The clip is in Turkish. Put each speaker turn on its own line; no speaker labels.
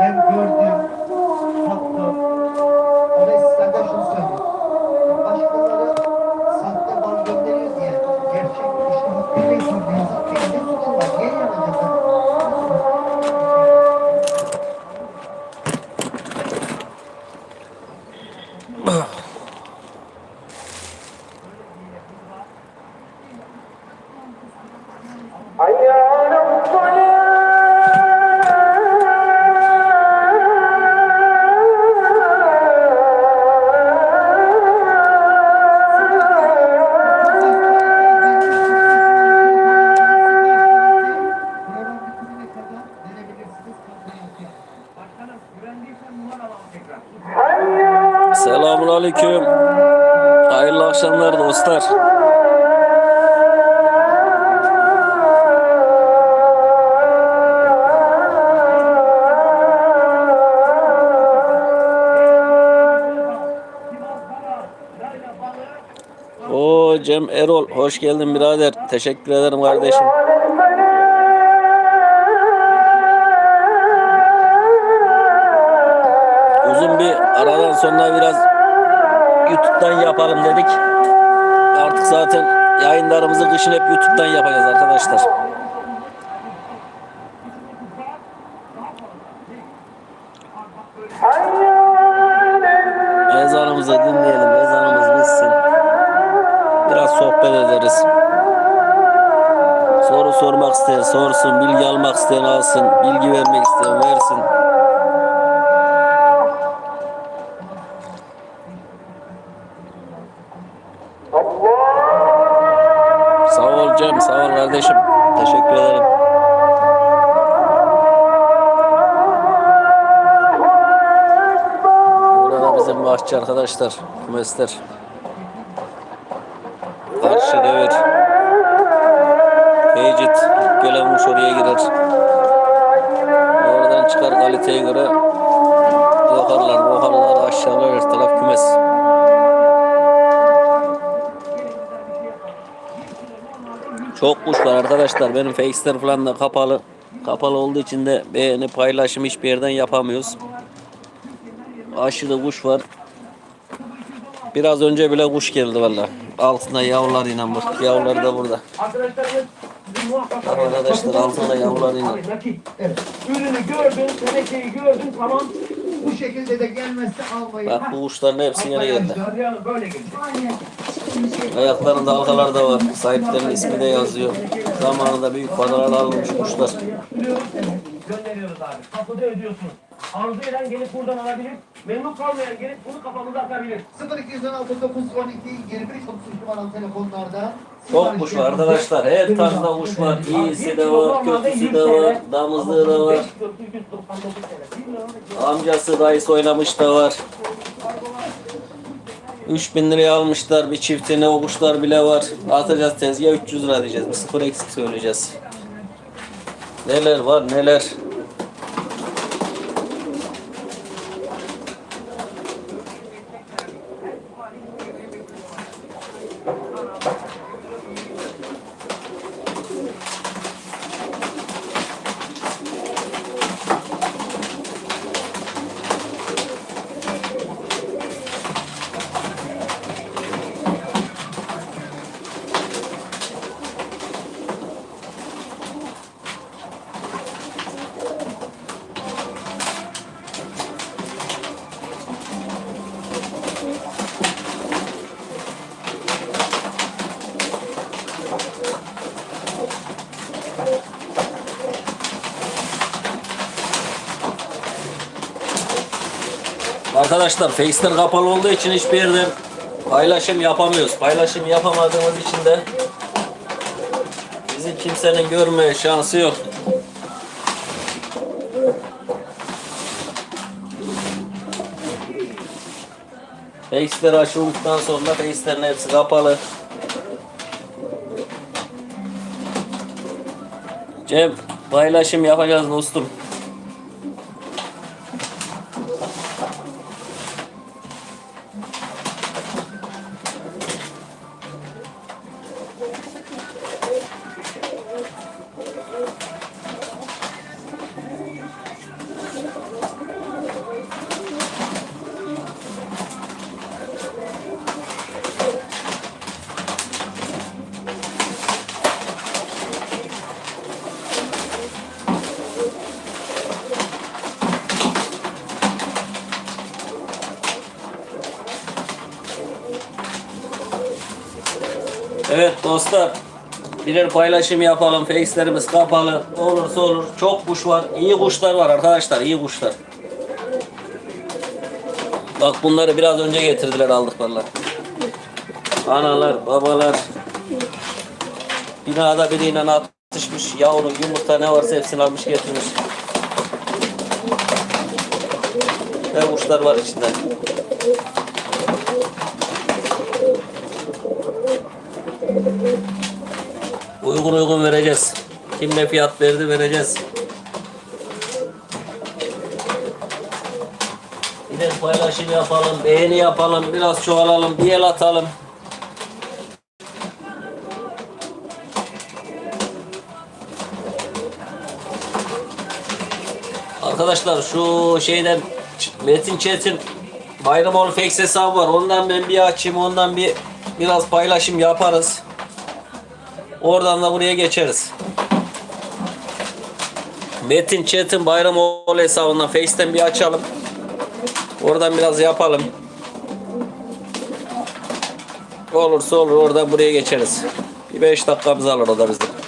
ben gördüm,
Hayırlı akşamlar dostlar. O Cem Erol hoş geldin birader. Teşekkür ederim kardeşim. Uzun bir aradan sonra biraz YouTube'dan yapalım dedik. Artık zaten yayınlarımızı kışın hep YouTube'dan yapacağız arkadaşlar. Ezanımızı dinleyelim. Ezanımız bitsin. Biraz sohbet ederiz. Soru sormak isteyen sorsun, bilgi almak isteyen alsın, bilgi vermek isteyen versin. Ol Cem, sağ ol kardeşim. Teşekkür ederim. Burada bizim bahçe arkadaşlar, kümesler. Karşı devir. Heycit, gelen kuş oraya girer. Oradan çıkar kaliteye göre yakarlar, bokarlar, aşağılar her taraf kümes. Çok kuş var arkadaşlar. Benim Face'ler falan da kapalı. Kapalı olduğu için de beğeni paylaşım hiçbir yerden yapamıyoruz. Aşırı kuş var. Biraz önce bile kuş geldi valla. Altında yavrularıyla bak. Yavruları da burada. Arkadaşlar altında
nakit. Evet. Ürünü gördün, tenekeyi gördün tamam. Bu şekilde de gelmezse almayı.
Bak bu kuşların hepsi geldi.
Geldi. Böyle geldi.
Ayaklarında halkalar da var. Sahiplerinin ismi de yazıyor. Zamanında büyük paralar almış kuşlar.
Gönderiyoruz abi. Kapıda ödüyorsunuz. Arzu eden gelip buradan alabilir. Memnun kalmayan gelip bunu kafamıza atabilir. 0216 912 21 33 numaralı telefonlarda.
Çok kuş var arkadaşlar. Her tarzda kuş var. İyisi de var, kötüsü de var, damızlığı da var. Amcası dayısı oynamış da var. 3000 liraya almışlar bir çiftine o kuşlar bile var. Atacağız tezgah 300 lira diyeceğiz. Bir sıfır eksik söyleyeceğiz. Neler var neler. Arkadaşlar Face'ler kapalı olduğu için hiçbir yerden paylaşım yapamıyoruz. Paylaşım yapamadığımız için de bizi kimsenin görmeye şansı yok. Face'ler açıldıktan sonra Face'lerin hepsi kapalı. Cem paylaşım yapacağız dostum. Evet dostlar. Birer paylaşım yapalım. Face'lerimiz kapalı. Olursa olur. Çok kuş var. İyi kuşlar var arkadaşlar. iyi kuşlar. Bak bunları biraz önce getirdiler aldıklarla. Analar, babalar. Binada biriyle atışmış. Yavru, yumurta ne varsa hepsini almış getirmiş. Ne kuşlar var içinde. Uygun uygun vereceğiz. Kim ne fiyat verdi vereceğiz. Bir de paylaşım yapalım, beğeni yapalım, biraz çoğalalım, bir el atalım. Arkadaşlar şu şeyden Metin Çetin Bayramoğlu Fake hesabı var. Ondan ben bir açayım, ondan bir biraz paylaşım yaparız. Oradan da buraya geçeriz. Metin Çetin Bayramoğlu hesabından Face'ten bir açalım. Oradan biraz yapalım. Olursa olur oradan buraya geçeriz. Bir 5 dakikamız alır o da bizim.